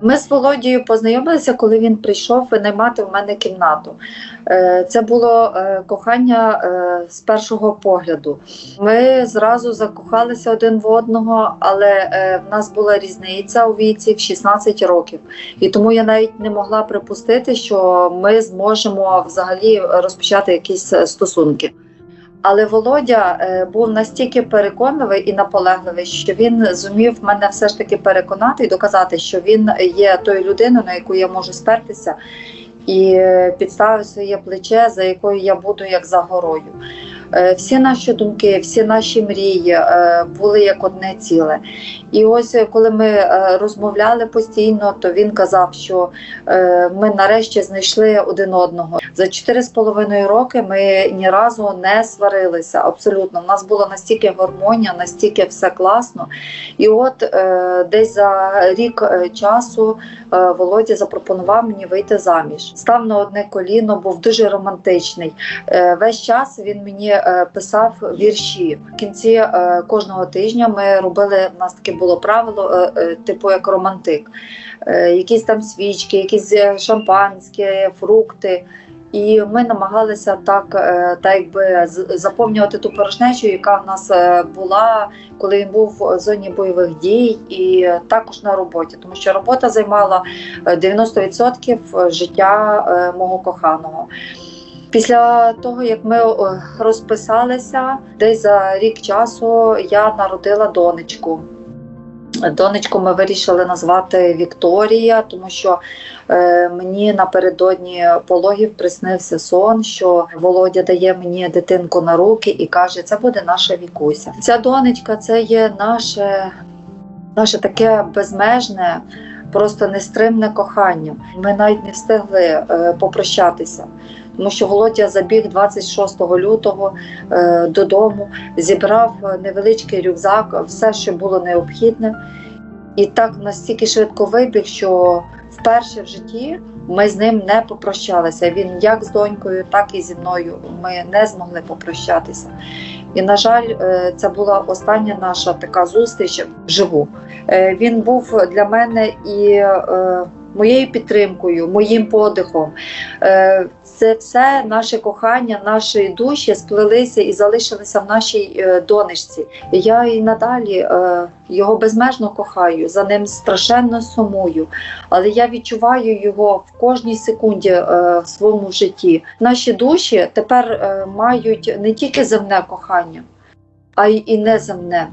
Ми з Володією познайомилися, коли він прийшов винаймати в мене кімнату. Е, Це було е, кохання е, з першого погляду. Ми зразу закохалися один в одного, але в нас була різниця у віці в 16 років. І тому я навіть не могла припустити, що ми зможемо взагалі розпочати якісь стосунки. Але Володя е, був настільки переконливий і наполегливий, що він зумів мене все ж таки переконати і доказати, що він є тою людиною, на яку я можу спертися, і е, підставив своє плече, за якою я буду як за горою. Е, Всі наші думки, всі наші мрії е, були як одне ціле. І ось е, коли ми розмовляли постійно, то він казав, що ми нарешті знайшли один одного. За чотири з половиною роки ми ні разу не сварилися. Абсолютно, У нас була настільки гармонія, настільки все класно. І от десь за рік часу Володя запропонував мені вийти заміж. Став на одне коліно, був дуже романтичний. Весь час він мені писав вірші. В кінці е, кожного тижня ми робили у нас таке було правило, е, е, типу як романтик. Е, якісь там свічки, якісь е, шампанське, фрукти. І ми намагалися так, е, так якби заповнювати ту порожнечу, яка в нас е, була, коли він був в зоні бойових дій, і також на роботі, тому що робота займала е, 90% життя е, мого коханого. Після того, як ми розписалися, десь за рік часу я народила донечку. Донечку ми вирішили назвати Вікторія, тому що е, мені напередодні пологів приснився сон, що Володя дає мені дитинку на руки і каже, це буде наша Вікуся. Ця донечка це є наше, наше таке безмежне, просто нестримне кохання. Ми навіть не встигли е, попрощатися. Тому що Володя забіг 26 лютого е, додому, зібрав невеличкий рюкзак, все, що було необхідне, і так настільки швидко вибіг, що вперше в житті ми з ним не попрощалися. Він як з донькою, так і зі мною. Ми не змогли попрощатися. І, на жаль, е, це була остання наша така зустріч вживу. Е, Він був для мене і е, моєю підтримкою, моїм подихом. Е, Це все наше кохання, наші душі сплелися і залишилися в нашій е, донечці. Я і надалі е, його безмежно кохаю, за ним страшенно сумую, але я відчуваю його в кожній секунді в своєму житті. Наші душі тепер мають не тільки земне кохання, а й і неземне.